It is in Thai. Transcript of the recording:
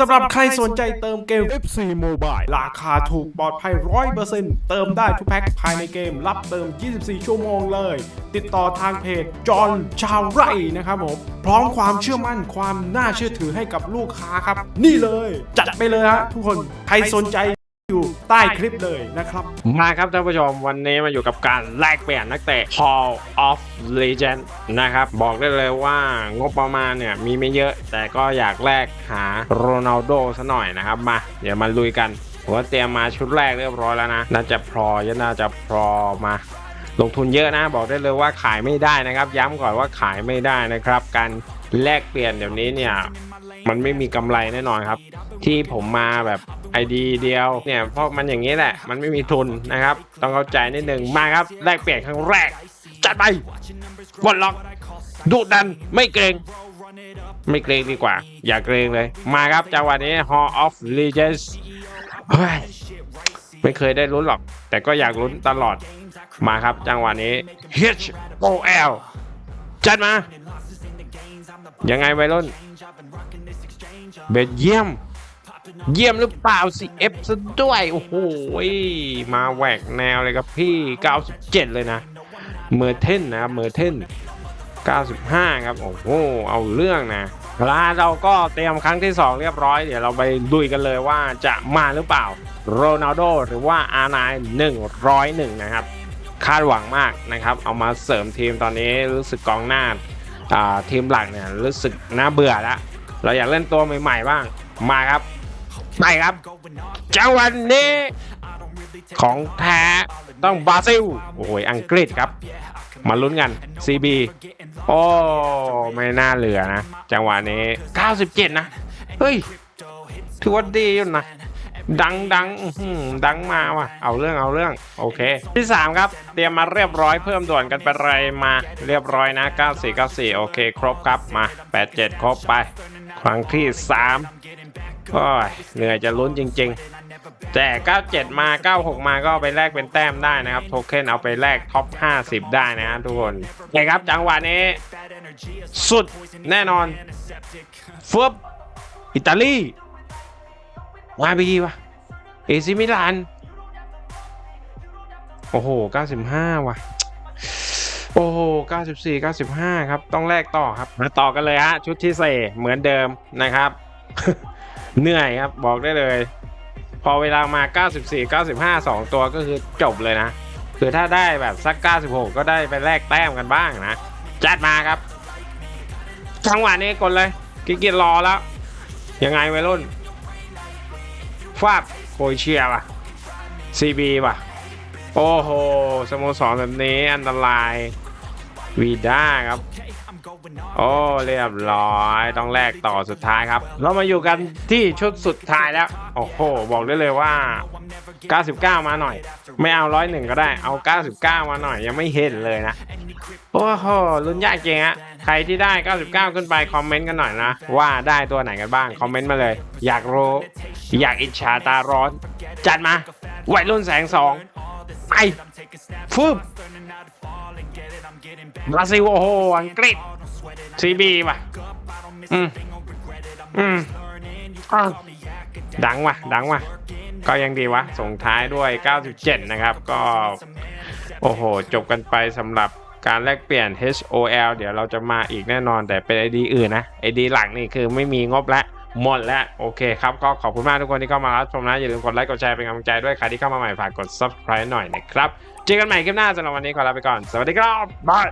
สำหรับใครสนใจเติมเกม FC Mobile ราคาถูกปลอดภัย 100%เติมได้ทุกแพ็คภายในเกม รับเติม 24 ชั่วโมงเลย ติดต่อทางเพจจอห์นชาวไร่นะครับผม พร้อมความเชื่อมั่นความน่าเชื่อถือให้กับลูกค้าครับ นี่เลย จัดไปเลยฮะทุกคน ใครสนใจอยู่ ใต้คลิปเลยนะครับ มาครับท่านผู้ชมวันนี้มาอยู่กับการแลกเปลี่ยนนักเตะ Hall of Legend นะครับ บอกได้เลยว่างบประมาณเนี่ยมีไม่เยอะแต่ก็อยากแลกหาโรนัลโดซะหน่อยนะครับ มา เดี๋ยวมาลุยกันผมเตรียมมาชุดแรกเรียบร้อยแล้วนะ น่าจะพอจะน่าจะพอมา ลงทุนเยอะนะบอกได้เลยว่าขายไม่ได้นะครับ ย้ำก่อนว่าขายไม่ได้นะครับ การแลกเปลี่ยนเดี๋ยวนี้เนี่ยมันไม่มีกำไรแน่นอนครับ ที่ผมมาแบบไอดีเดียวเนี่ยเพราะมันอย่างนี้แหละ มันไม่มีทุนนะครับ ต้องเข้าใจนิดหนึ่งมาครับแลกเปลี่ยนครั้งแรก จัดไปบอลล็อกดุดันไม่เกรงไม่เกรงดีกว่า อย่าเกรงเลย มาครับจังหวะนี้ Hall of Legends เฮ้ย ไม่เคยได้ลุ้นหรอก แต่ก็อยากลุ้นตลอดมาครับ จังหวะนี้ H O L จัดมา ยังไงวัยรุ่นเบ็ดเยี่ยม เยี่ยมหรือเปล่า CF ซะด้วย โอ้โหมาแหวกแนวเลยครับพี่ 97 เลยนะ เมอร์เทนนะครับเมอร์เทน 95 ครับ โอ้โห เอาเรื่องนะลาเราก็เตรียมครั้งที่ 2 เรียบร้อย เดี๋ยวเราไปดุยกันเลยว่าจะมาหรือเปล่า โรนัลโดหรือว่าอาร์ไน101 นะครับ คาดหวังมากนะครับ เอามาเสริมทีมตอนนี้รู้สึกกองหน้าอ่าทีมหลักเนี่ยรู้สึกน่าเบื่อแล้ว เราอยากเล่นตัวใหม่ๆบ้าง มาครับ ไปครับ จังหวันนี้ ของแท้ต้องบราซิล โอ้ยอังกฤษครับ มาลุ้นกัน CB โอ้ไม่น่าเหลือนะ จังหวะนี้ 97 นะ เฮ้ย ถือว่าดีอยู่นะ ดังดังดังมาว่ะ เอาเรื่องเอาเรื่อง โอเค ที่ 3 ครับ เตรียมมาเรียบร้อยเพิ่มด่วนกันไปไรมาเรียบร้อยนะ 94 94 โอเค ครบครับมา 87 ครบไป ครั้งที่ 3โอ้ยเหนื่อยจะลุ้นจริง ๆ แต่97 มา 96 มาก็เอาไปแลกเป็นแต้มได้นะครับ โทเค็นเอาไปแลกท็อป 50 ได้นะฮะทุกคนโอเคครับจังหวะนี้ สุดแน่นอนฟึบอิตาลีมาบีวะเอซิมิลาน โอ้โห 95 ว่ะ โอ้โห 94 95 ครับ ต้องแลกต่อครับ มาต่อกันเลยฮะ ชุดที่เสเหมือนเดิมนะครับ เหนื่อยครับ บอกได้เลย พอเวลามา 94 95 2 ตัวก็คือจบเลยนะ คือถ้าได้แบบสัก 96 ก็ได้ไปแลกแต้มกันบ้างนะ จัดมาครับ จังหวะนี้กดเลยกิเกียจรอแล้ว ยังไงวัยรุ่น ฟาบโครเชียว่ะ CB ว่ะ โอ้โห สโมสรแบบนี้อันตรายวีด้าครับ โอ้เรียบร้อยต้องแลกต่อสุดท้ายครับ เรามาอยู่กันที่ชุดสุดท้ายแล้ว โอ้โห บอกได้เลยว่า 99 มาหน่อย ไม่เอาร้อยหนึ่งก็ได้เอา 99 มาหน่อยยังไม่เห็นเลยนะ โอ้โหลุ้นยากจริงฮะใครที่ได้ 99 ขึ้นไปคอมเมนต์กันหน่อยนะ ว่าได้ตัวไหนกันบ้างคอมเมนต์มาเลย อยากรู้ อยากอิจฉาตาร้อน จัดมาวัยรุ่นแสงสองไปฟืบ บราซิลโอ้โหอังกฤษซีบีว่ะอืมอืมอ้าวดังว่ะ ดังว่ะ ก็ยังดีวะ ส่งท้ายด้วย 97 นะครับ ก็ โอ้โห จบกันไปสำหรับการแลกเปลี่ยน HOL เดี๋ยวเราจะมาอีกแน่นอนแต่เป็น ID อื่นนะ ID หลักนี่คือไม่มีงบแล้ว หมดแล้วโอเคครับก็ขอบคุณมากทุกคนที่เข้ามารับชมนะ อย่าลืมกดไลค์กดแชร์เป็นกำลังใจด้วยใครที่เข้ามาใหม่ฝากกด subscribe หน่อยนะครับ เจอกันใหม่คลิปหน้าสำหรับวันนี้ขอลาไปก่อน สวัสดีครับบาย